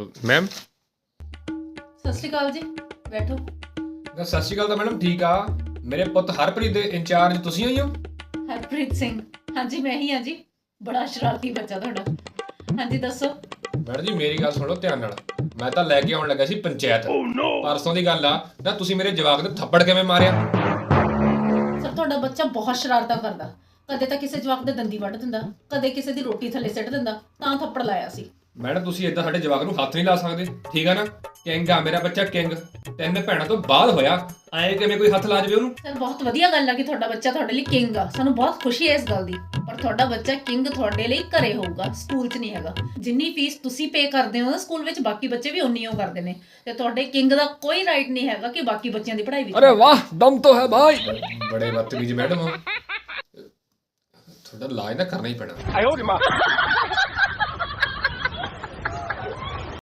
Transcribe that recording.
Ma'am ਸਤਿ ਸ਼੍ਰੀ ਅਕਾਲ ਜੀ ਬੈਠੋ। ਸਤਿ ਸ਼੍ਰੀ ਅਕਾਲ ਤਾਂ ਮੈਡਮ ਠੀਕ ਆ। ਮੇਰੇ ਪੁੱਤ ਹਰਪ੍ਰੀਤ ਦੇ ਇੰਚਾਰਜ ਤੁਸੀਂ ਹੀ ਹੋ? ਹਰਪ੍ਰੀਤ ਸਿੰਘ। ਹਾਂਜੀ ਮੈਂ ਹੀ ਹਾਂ ਜੀ। ਬੜਾ ਸ਼ਰਾਰਤੀ ਬੱਚਾ ਤੁਹਾਡਾ। ਹਾਂਜੀ ਦੱਸੋ। ਮੈਡਮ ਜੀ ਮੇਰੀ ਗੱਲ ਸੁਣੋ ਧਿਆਨ ਨਾਲ। ਮੈਂ ਤਾਂ ਲੈ ਕੇ ਆਉਣ ਲੱਗਾ ਸੀ ਪੰਚਾਇਤ। ਪਰਸੋਂ ਦੀ ਗੱਲ ਆ। ਨਾ ਤੁਸੀਂ ਮੇਰੇ ਜਵਾਕ ਦੇ ਥੱਪੜ ਕਿਵੇਂ ਮਾਰਿਆ? ਸਰ ਤੁਹਾਡਾ ਬੱਚਾ ਬਹੁਤ ਸ਼ਰਾਰਤਾਂ ਕਰਦਾ। ਕਦੇ ਤਾਂ ਕਿਸੇ ਜਵਾਕ ਦੇ ਦੰਦੀ ਵੱਢ ਦਿੰਦਾ। ਕਦੇ ਕਿਸੇ ਦੀ ਰੋਟੀ ਥੱਲੇ ਸਿੱਟ ਦਿੰਦਾ। ਤਾਂ ਥੱਪੜ ਲਾਇਆ ਸੀ। ਮੈਡਮ ਤੁਸੀਂ ਇਦਾਂ ਸਾਡੇ ਜਵਾਕ ਨੂੰ ਹੱਥ ਨਹੀਂ ਲਾ ਸਕਦੇ। ਠੀਕ ਆ ਨਾ? ਕਿੰਗ ਆ ਮੇਰਾ ਬੱਚਾ ਕਿੰਗ। ਤਿੰਨ ਭੈਣਾਂ ਤੋਂ ਬਾਅਦ ਹੋਇਆ। ਐ ਕਿਵੇਂ ਕੋਈ ਹੱਥ ਲਾ ਜਵੇ ਉਹਨੂੰ? ਸਰ ਬਹੁਤ ਵਧੀਆ ਗੱਲ ਆ ਕਿ ਤੁਹਾਡਾ ਬੱਚਾ ਤੁਹਾਡੇ ਲਈ ਕਿੰਗ ਆ। ਸਾਨੂੰ ਬਹੁਤ ਖੁਸ਼ੀ ਹੈ ਇਸ ਗੱਲ ਦੀ। ਪਰ ਤੁਹਾਡਾ ਬੱਚਾ ਕਿੰਗ ਤੁਹਾਡੇ ਲਈ ਘਰੇ ਹੋਊਗਾ ਸਕੂਲ 'ਚ ਨਹੀਂ ਹੈਗਾ। ਜਿੰਨੀ ਫੀਸ ਤੁਸੀਂ ਪੇ ਕਰਦੇ ਹੋ ਸਕੂਲ ਵਿੱਚ ਬਾਕੀ ਬੱਚੇ ਵੀ ਉਨੀ ਹੀ ਕਰਦੇ ਨੇ। ਤੇ ਤੁਹਾਡੇ ਕਿੰਗ ਦਾ ਕੋਈ ਰਾਈਟ ਨਹੀਂ ਹੈਗਾ ਕਿ ਬਾਕੀ ਬੱਚਿਆਂ ਦੀ ਪੜ੍ਹਾਈ ਵਿੱਚ। ਅਰੇ ਵਾਹ ਦਮ ਤੋਂ ਹੈ ਭਾਈ। ਬੜੇ ਬਦਤਮੀਜ਼ ਮੈਡਮ ਤੁਹਾਡਾ ਲਾਜ ਕਰਨਾ ਹੀ ਪੈਣਾ। ਆਇਓ ਜੀ ਮਾਂ